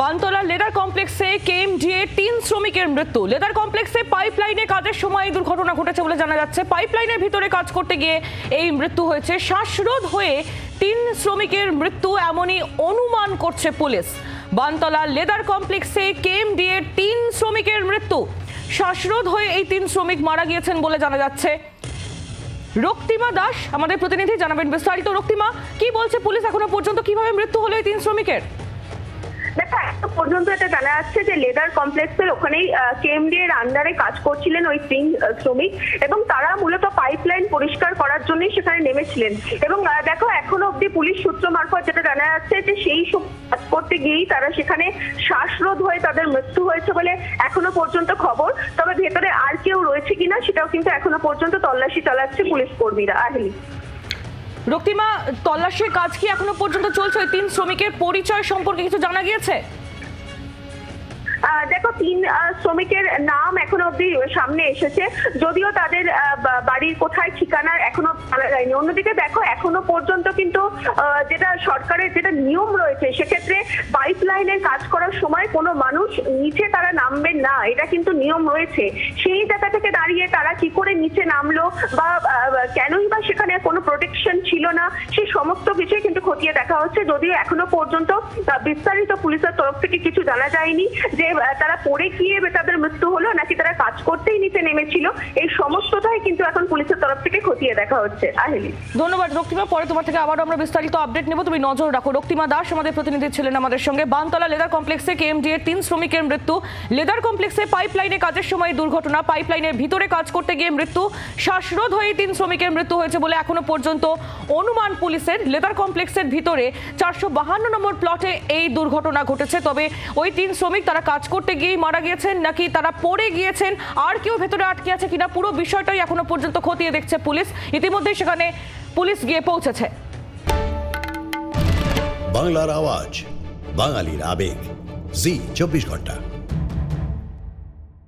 Bantala leather কমপ্লেক্সে KMDA তিন শ্রমিকের মৃত্যু। লেদার কমপ্লেক্সে পাইপলাইনে কাজের সময় এই দুর্ঘটনা ঘটেছে বলে জানা যাচ্ছে। পাইপলাইনের ভিতরে কাজ করতে গিয়ে এই মৃত্যু হয়েছে। শ্বাসরোধ হয়ে তিন শ্রমিকের মৃত্যু এমনই অনুমান করছে পুলিশ। বানতলা লেদার কমপ্লেক্সে কেএমডিএ তিন শ্রমিকের মৃত্যু। শ্বাসরোধ হয়ে এই তিন শ্রমিক মারা গিয়েছেন বলে জানা যাচ্ছে। রক্তিমা দাস আমাদের প্রতিনিধি জানাবেন বিস্তারিত। রক্তিমা, কি বলছে পুলিশ এখনও পর্যন্ত? কীভাবে মৃত্যু হলো এই তিন শ্রমিকের? পর্যন্ত এটা জানা যাচ্ছে যে লেদার কমপ্লেক্সের ওখানেই কেএমডি এর আন্ডারে কাজ করছিলেন ওই তিন শ্রমিক এবং তারা মূলত পাইপলাইন পরিষ্কার করার জন্যই সেখানে নেমেছিলেন। এবং দেখো, এখনও অব্দি পুলিশ সূত্র মারফত যেটা জানা যাচ্ছে যে সেই সব কাজ করতে গিয়েই তারা সেখানে শ্বাসরোধ হয়ে তাদের মৃত্যু হয়েছে বলে এখনও পর্যন্ত খবর। তবে ভেতরে আর কেউ রয়েছে কিনা সেটাও কিন্তু এখনও পর্যন্ত তল্লাশি চালাচ্ছে পুলিশ কর্মীরা। আহলি। রক্তিমা, তল্লাশির কাজ কি এখনও পর্যন্ত চলছে? ওই তিন শ্রমিকের পরিচয় সম্পর্কে কিছু জানা গিয়েছে? দেখো, তিন শ্রমিকের নাম এখনও অব্দি সামনে এসেছে। যদিও তাদের বাড়ির কোথায় ঠিকানার এখনও জানা যায়নি। অন্যদিকে দেখো, এখনও পর্যন্ত কিন্তু যেটা সরকারের যেটা নিয়ম রয়েছে, সেক্ষেত্রে পাইপ লাইনের কাজ করার সময় কোনো মানুষ নিচে তারা নামবেন না। এটা কিন্তু নিয়ম রয়েছে। সেই জায়গা থেকে দাঁড়িয়ে তারা কি করে নিচে নামলো বা কেনই বা কোনো প্রোটেকশন ছিল না। সেই সমস্ত কিছুই কিন্তু খতিয়ে দেখা হচ্ছে। যদিও এখনও পর্যন্ত বিস্তারিত পুলিশের তরফ থেকে কিছু জানা যায়নি যে তারা পড়ে গিয়ে তাদের মৃত্যু হলো নাকি তারা কাজ করতেই নিচে নেমেছিল। এই সমস্তটাই কিন্তু এখন পুলিশের তরফ থেকে খতিয়ে দেখা হচ্ছে। আহেলি। ধন্যবাদ, রক্তিমা। পরে তোমার থেকে আবারও আমরা বিস্তারিত আপডেট নেব। তুমি নজর রাখো, রক্তিমা দাস আমাদের প্রতিনিধি ছিলেন আমাদের সঙ্গে। বানতলা লেদার কমপ্লেক্সে কেএমডি এর তিন শ্রমিকের মৃত্যু। লেদার কমপ্লেক্সে পাইপলাইনে কাজের সময় দুর্ঘটনা। পাইপলাইনের ভিতরে কাজ করতে গিয়ে মৃত্যু। শ্বাসরোধ হয়ে তিন শ্রমিকের মৃত্যু হয়েছে বলে এখনও পর্যন্ত অনুমান পুলিশের লেদার কমপ্লেক্সের ভিতরে চারশো বাহান্ন নম্বর প্লটে এই দুর্ঘটনা ঘটেছে। তবে ওই তিন শ্রমিক তারা কাজ করতে গিয়েই মারা গিয়েছেন নাকি তারা পড়ে গিয়েছেন, আর কেউ ভেতরে আটকে আছে কিনা পুরো বিষয়টাই এখনও পর্যন্ত খতিয়ে দেখছে পুলিশ। ইতিমধ্যে সেখানে পুলিশ গিয়ে পৌঁছেছে। বাংলার আওয়াজ, বাঙালির আবেগ। জি, চব্বিশ ঘণ্টা।